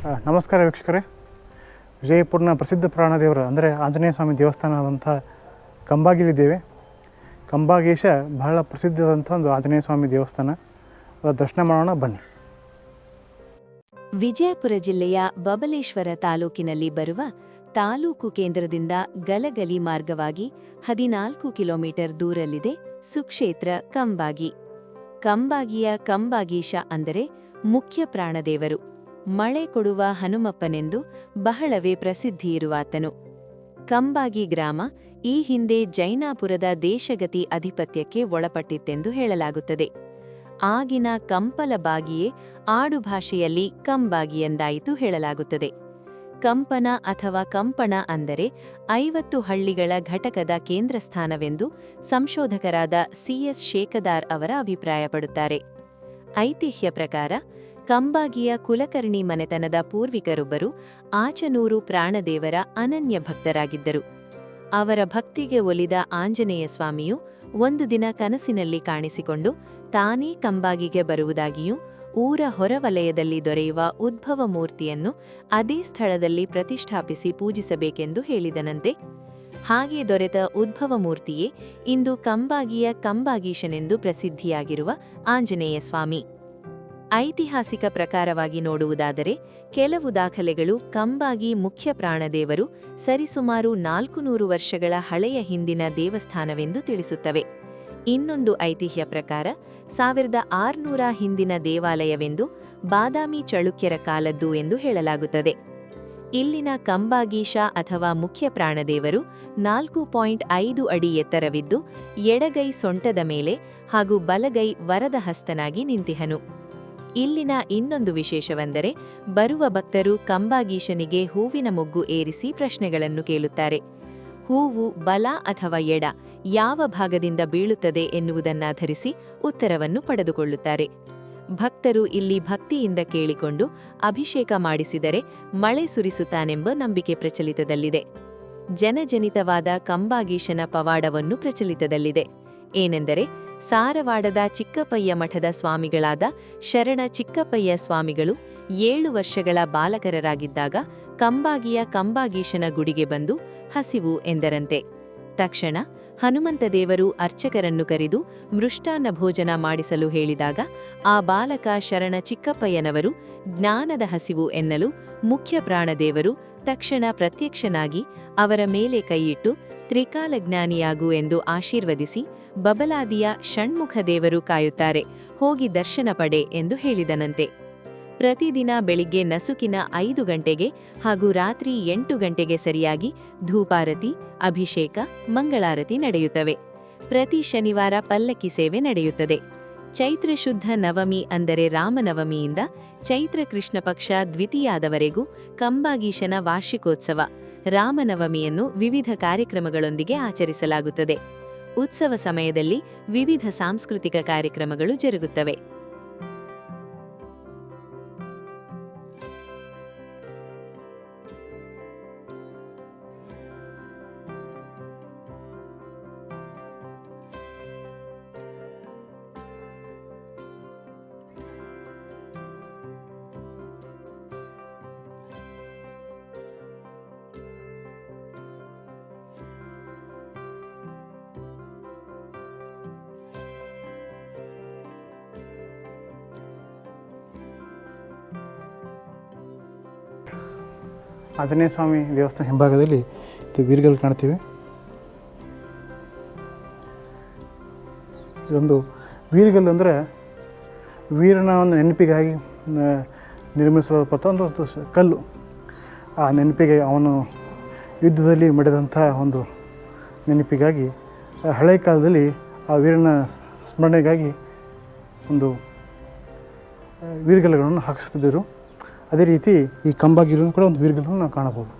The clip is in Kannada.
ನಮಸ್ಕಾರ ವೀಕ್ಷಕರೇ. ವಿಜಯಪುರನ ಪ್ರಸಿದ್ಧ ಪ್ರಾಣದೇವರು ಅಂದರೆ ಆಂಜನೇಯ ಸ್ವಾಮಿ ದೇವಸ್ಥಾನದಂಥ ಕಂಬಾಗಿಲಿದ್ದೇವೆ. ಕಂಬಾಗೇಶ ಬಹಳ ಪ್ರಸಿದ್ಧವಾದಂಥ ಒಂದು ಆಂಜನೇಯ ಸ್ವಾಮಿ ದೇವಸ್ಥಾನ. ದರ್ಶನ ಮಾಡೋಣ, ಬನ್ನಿ. ವಿಜಯಪುರ ಜಿಲ್ಲೆಯ ಬಬಲೇಶ್ವರ ತಾಲೂಕಿನಲ್ಲಿ ಬರುವ ತಾಲೂಕು ಕೇಂದ್ರದಿಂದ ಗಲಗಲಿ ಮಾರ್ಗವಾಗಿ ಹದಿನಾಲ್ಕು ಕಿಲೋಮೀಟರ್ ದೂರಲ್ಲಿದೆ ಸುಕ್ಷೇತ್ರ ಕಂಬಾಗಿ. ಕಂಬಾಗಿಯ ಕಂಬಾಗೀಶ ಅಂದರೆ ಮುಖ್ಯ ಪ್ರಾಣದೇವರು. ಮಳೆ ಕೊಡುವ ಹನುಮಪ್ಪನೆಂದು ಬಹಳವೇ ಪ್ರಸಿದ್ಧಿಯಿರುವಾತನು ಕಂಬಾಗಿ ಗ್ರಾಮ ಈ ಹಿಂದೆ ಜೈನಾಪುರದ ದೇಶಗತಿ ಅಧಿಪತ್ಯಕ್ಕೆ ಒಳಪಟ್ಟಿತ್ತೆಂದು ಹೇಳಲಾಗುತ್ತದೆ. ಆಗಿನ ಕಂಪಲಬಾಗಿಯೇ ಆಡುಭಾಷೆಯಲ್ಲಿ ಕಂಬಾಗಿ ಎಂದಾಯಿತು ಹೇಳಲಾಗುತ್ತದೆ. ಕಂಪನ ಅಥವಾ ಕಂಪಣ ಅಂದರೆ ಐವತ್ತು ಹಳ್ಳಿಗಳ ಘಟಕದ ಕೇಂದ್ರ ಸ್ಥಾನವೆಂದು ಸಂಶೋಧಕರಾದ ಸಿಎಸ್ ಶೇಖದಾರ್ ಅವರ ಅಭಿಪ್ರಾಯಪಡುತ್ತಾರೆ. ಐತಿಹ್ಯ ಪ್ರಕಾರ ಕಂಬಾಗಿಯ ಕುಲಕರ್ಣಿ ಮನೆತನದ ಪೂರ್ವಿಕರೊಬ್ಬರು ಆಚನೂರು ಪ್ರಾಣದೇವರ ಅನನ್ಯ ಭಕ್ತರಾಗಿದ್ದರು. ಅವರ ಭಕ್ತಿಗೆ ಒಲಿದ ಆಂಜನೇಯ ಸ್ವಾಮಿಯು ಒಂದು ದಿನ ಕನಸಿನಲ್ಲಿ ಕಾಣಿಸಿಕೊಂಡು ತಾನೇ ಕಂಬಾಗಿಗೆ ಬರುವುದಾಗಿಯೂ ಊರ ಹೊರವಲಯದಲ್ಲಿ ದೊರೆಯುವ ಉದ್ಭವ ಮೂರ್ತಿಯನ್ನು ಅದೇ ಸ್ಥಳದಲ್ಲಿ ಪ್ರತಿಷ್ಠಾಪಿಸಿ ಪೂಜಿಸಬೇಕೆಂದು ಹೇಳಿದನಂತೆ. ಹಾಗೆ ದೊರೆತ ಉದ್ಭವ ಮೂರ್ತಿಯೇ ಇಂದು ಕಂಬಾಗಿಯ ಕಂಬಾಗೀಶನೆಂದು ಪ್ರಸಿದ್ಧಿಯಾಗಿರುವ ಆಂಜನೇಯ ಸ್ವಾಮಿ. ಐತಿಹಾಸಿಕ ಪ್ರಕಾರವಾಗಿ ನೋಡುವುದಾದರೆ, ಕೆಲವು ದಾಖಲೆಗಳು ಕಂಬಾಗಿ ಮುಖ್ಯ ಪ್ರಾಣದೇವರು ಸರಿಸುಮಾರು ನಾಲ್ಕು ವರ್ಷಗಳ ಹಳೆಯ ಹಿಂದಿನ ದೇವಸ್ಥಾನವೆಂದು ತಿಳಿಸುತ್ತವೆ. ಇನ್ನೊಂದು ಐತಿಹ್ಯ ಪ್ರಕಾರ, ಸಾವಿರದ ಆರುನೂರ ಹಿಂದಿನ ದೇವಾಲಯವೆಂದು ಬಾದಾಮಿ ಚಳುಕ್ಯರ ಕಾಲದ್ದು ಎಂದು ಹೇಳಲಾಗುತ್ತದೆ. ಇಲ್ಲಿನ ಕಂಬಾಗೀಶ ಅಥವಾ ಮುಖ್ಯ ಪ್ರಾಣದೇವರು ನಾಲ್ಕು ಪಾಯಿಂಟ್ ಐದು ಅಡಿ ಎತ್ತರವಿದ್ದು, ಎಡಗೈ ಸೊಂಟದ ಮೇಲೆ ಹಾಗೂ ಬಲಗೈ ವರದ ಹಸ್ತನಾಗಿ ನಿಂತಿಹನು. ಇಲ್ಲಿನ ಇನ್ನೊಂದು ವಿಶೇಷವೆಂದರೆ ಬರುವ ಭಕ್ತರು ಕಂಬಾಗೀಶನಿಗೆ ಹೂವಿನ ಮೊಗ್ಗು ಏರಿಸಿ ಪ್ರಶ್ನೆಗಳನ್ನು ಕೇಳುತ್ತಾರೆ. ಹೂವು ಬಲ ಅಥವಾ ಎಡ ಯಾವ ಭಾಗದಿಂದ ಬೀಳುತ್ತದೆ ಎನ್ನುವುದನ್ನಾಧರಿಸಿ ಉತ್ತರವನ್ನು ಪಡೆದುಕೊಳ್ಳುತ್ತಾರೆ. ಭಕ್ತರು ಇಲ್ಲಿ ಭಕ್ತಿಯಿಂದ ಕೇಳಿಕೊಂಡು ಅಭಿಷೇಕ ಮಾಡಿಸಿದರೆ ಮಳೆ ಸುರಿಸುತ್ತಾನೆಂಬ ನಂಬಿಕೆ ಪ್ರಚಲಿತದಲ್ಲಿದೆ. ಜನಜನಿತವಾದ ಕಂಬಾಗೀಶನ ಪವಾಡವನ್ನು ಪ್ರಚಲಿತದಲ್ಲಿದೆ. ಏನೆಂದರೆ ಸಾರವಾಡದ ಚಿಕ್ಕಪ್ಪಯ್ಯ ಮಠದ ಸ್ವಾಮಿಗಳಾದ ಶರಣ ಚಿಕ್ಕಪ್ಪಯ್ಯ ಸ್ವಾಮಿಗಳು ಏಳು ವರ್ಷಗಳ ಬಾಲಕರರಾಗಿದ್ದಾಗ ಕಂಬಾಗಿಯ ಕಂಬಾಗೀಶನ ಗುಡಿಗೆ ಬಂದು ಹಸಿವು ಎಂದರಂತೆ. ತಕ್ಷಣ ಹನುಮಂತದೇವರು ಅರ್ಚಕರನ್ನು ಕರೆದು ಮೃಷ್ಟಾನ್ನ ಭೋಜನ ಮಾಡಿಸಲು ಹೇಳಿದಾಗ ಆ ಬಾಲಕ ಶರಣ ಚಿಕ್ಕಪ್ಪಯ್ಯನವರು ಜ್ಞಾನದ ಹಸಿವು ಎನ್ನಲು ಮುಖ್ಯ ಪ್ರಾಣದೇವರು ತಕ್ಷಣ ಪ್ರತ್ಯಕ್ಷನಾಗಿ ಅವರ ಮೇಲೆ ಕೈಯಿಟ್ಟು ತ್ರಿಕಾಲಜ್ಞಾನಿಯಾಗು ಎಂದು ಆಶೀರ್ವದಿಸಿ ಬಬಲಾದಿಯ ಷಣ್ಮುಖ ದೇವರು ಕಾಯುತ್ತಾರೆ, ಹೋಗಿ ದರ್ಶನ ಪಡೆ ಎಂದು ಹೇಳಿದನಂತೆ. ಪ್ರತಿದಿನ ಬೆಳಿಗ್ಗೆ ನಸುಕಿನ ಐದು ಗಂಟೆಗೆ ಹಾಗೂ ರಾತ್ರಿ ಎಂಟು ಗಂಟೆಗೆ ಸರಿಯಾಗಿ ಧೂಪಾರತಿ, ಅಭಿಷೇಕ, ಮಂಗಳಾರತಿ ನಡೆಯುತ್ತವೆ. ಪ್ರತಿ ಶನಿವಾರ ಪಲ್ಲಕ್ಕಿ ಸೇವೆ ನಡೆಯುತ್ತದೆ. ಚೈತ್ರ ಶುದ್ಧ ನವಮಿ ಅಂದರೆ ರಾಮನವಮಿಯಿಂದ ಚೈತ್ರ ಕೃಷ್ಣ ಪಕ್ಷ ದ್ವಿತೀಯಾದವರೆಗೂ ಕಂಬಾಗೀಶನ ವಾರ್ಷಿಕೋತ್ಸವ ರಾಮನವಮಿಯನ್ನು ವಿವಿಧ ಕಾರ್ಯಕ್ರಮಗಳೊಂದಿಗೆ ಆಚರಿಸಲಾಗುತ್ತದೆ. ಉತ್ಸವ ಸಮಯದಲ್ಲಿ ವಿವಿಧ ಸಾಂಸ್ಕೃತಿಕ ಕಾರ್ಯಕ್ರಮಗಳು ಜರುಗುತ್ತವೆ. ಆಂಜನೇಯ ಸ್ವಾಮಿ ದೇವಸ್ಥಾನ ಹಿಂಭಾಗದಲ್ಲಿ ವೀರ್ಗಲ್ ಕಾಣ್ತೀವಿ. ಇದೊಂದು ವೀರ್ಗಲ್ ಅಂದರೆ ವೀರನ ಒಂದು ನೆನಪಿಗಾಗಿ ನಿರ್ಮಿಸಲ್ಪಟ್ಟ ಒಂದು ಕಲ್ಲು. ಆ ನೆನಪಿಗೆ ಅವನು ಯುದ್ಧದಲ್ಲಿ ಮಡಿದಂಥ ಒಂದು ನೆನಪಿಗಾಗಿ ಹಳೆ ಕಾಲದಲ್ಲಿ ಆ ವೀರನ ಸ್ಮರಣೆಗಾಗಿ ಒಂದು ವೀರ್ಗಲ್ಗಳನ್ನು ಹಾಕಿಸುತ್ತಿದ್ದರು. ಅದೇ ರೀತಿ ಈ ಕಂಬಾಗಿಲೂ ಕೂಡ ಒಂದು ವೀರ್ಗಲ್ಲನ್ನು ನಾವು ಕಾಣಬಹುದು.